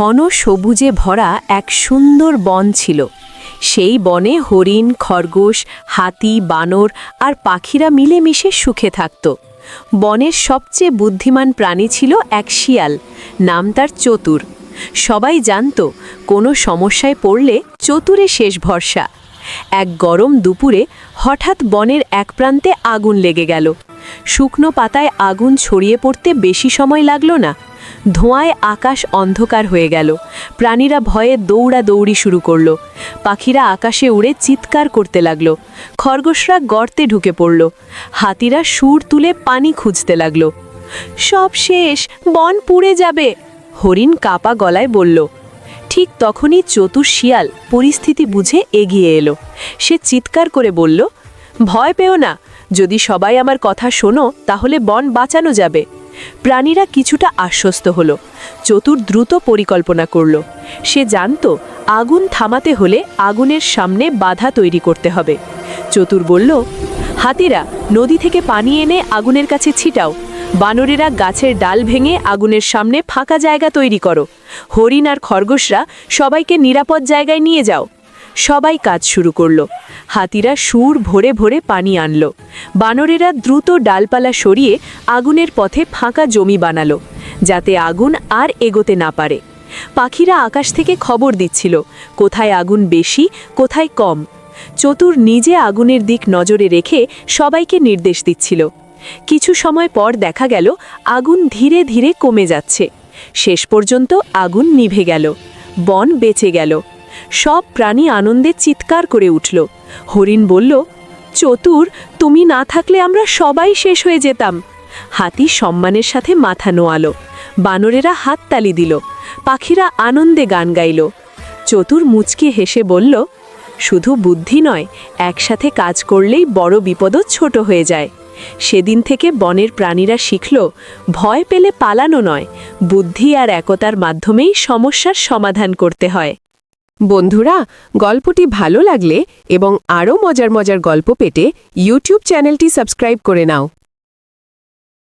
ঘন সবুজে ভরা এক সুন্দর বন ছিল। সেই বনে হরিণ, খরগোশ, হাতি, বানর আর পাখিরা মিলেমিশে সুখে থাকত। বনের সবচেয়ে বুদ্ধিমান প্রাণী ছিল এক শিয়াল, নাম তার চতুর। সবাই জানত, কোনো সমস্যায় পড়লে চতুরে শেষ ভরসা। এক গরম দুপুরে হঠাৎ বনের এক প্রান্তে আগুন লেগে গেল। শুকনো পাতায় আগুন ছড়িয়ে পড়তে বেশি সময় লাগল না। ধোঁয়ায় আকাশ অন্ধকার হয়ে গেল। প্রাণীরা ভয়ে দৌড়া দৌড়ি শুরু করল। পাখিরা আকাশে উড়ে চিৎকার করতে লাগল। খরগোশরা গর্তে ঢুকে পড়ল। হাতিরা সুর তুলে পানি খুঁজতে লাগল। সব শেষ, বন পুড়ে যাবে, হরিণ কাপা গলায় বলল। ঠিক তখনই চতুর শিয়াল পরিস্থিতি বুঝে এগিয়ে এলো। সে চিৎকার করে বলল, ভয় পেও না যদি সবাই আমার কথা শোনো, তাহলে বন বাঁচানো যাবে। প্রাণীরা কিছুটা আশ্বস্ত হলো, চতুর দ্রুত পরিকল্পনা করল। সে জানত, আগুন থামাতে হলে আগুনের সামনে বাধা তৈরি করতে হবে। চতুর বলল, হাতিরা, নদী থেকে পানি এনে আগুনের কাছে ছিটাও। বানরেরা গাছের ডাল ভেঙে আগুনের সামনে ফাঁকা জায়গা তৈরি করো। হরিণ আর খরগোশরা সবাইকে নিরাপদ জায়গায় নিয়ে যাও। সবাই কাজ শুরু করল। হাতিরা সুর ভরে ভরে পানি আনলো। বানরেরা দ্রুত ডালপালা সরিয়ে আগুনের পথে ফাঁকা জমি বানালো, যাতে আগুন আর এগোতে না পারে। পাখিরা আকাশ থেকে খবর দিচ্ছিল, কোথায় আগুন বেশি, কোথায় কম। চতুর নিজে আগুনের দিক নজরে রেখে সবাইকে নির্দেশ দিচ্ছিল। কিছু সময় পর দেখা গেল, আগুন ধীরে ধীরে কমে যাচ্ছে। শেষ পর্যন্ত আগুন নিভে গেল। বন বেঁচে গেল। সব প্রাণী আনন্দে চিৎকার করে উঠল। হরিণ বলল, চতুর, তুমি না থাকলে আমরা সবাই শেষ হয়ে যেতাম। হাতি সম্মানের সাথে মাথা নোয়ালো। বানরেরা হাততালি দিল। পাখিরা আনন্দে গান গাইল। চতুর মুচকি হেসে বলল, শুধু বুদ্ধি নয়, একসাথে কাজ করলেই বড় বিপদও ছোট হয়ে যায়। সেদিন থেকে বনের প্রাণীরা শিখল, ভয় পেলে পালানো নয়, বুদ্ধি আর একতার মাধ্যমেই সমস্যার সমাধান করতে হয়। বন্ধুরা, গল্পটি ভালো লাগলে এবং আরও মজার মজার গল্প পেতে ইউটিউব চ্যানেলটি সাবস্ক্রাইব করে নাও।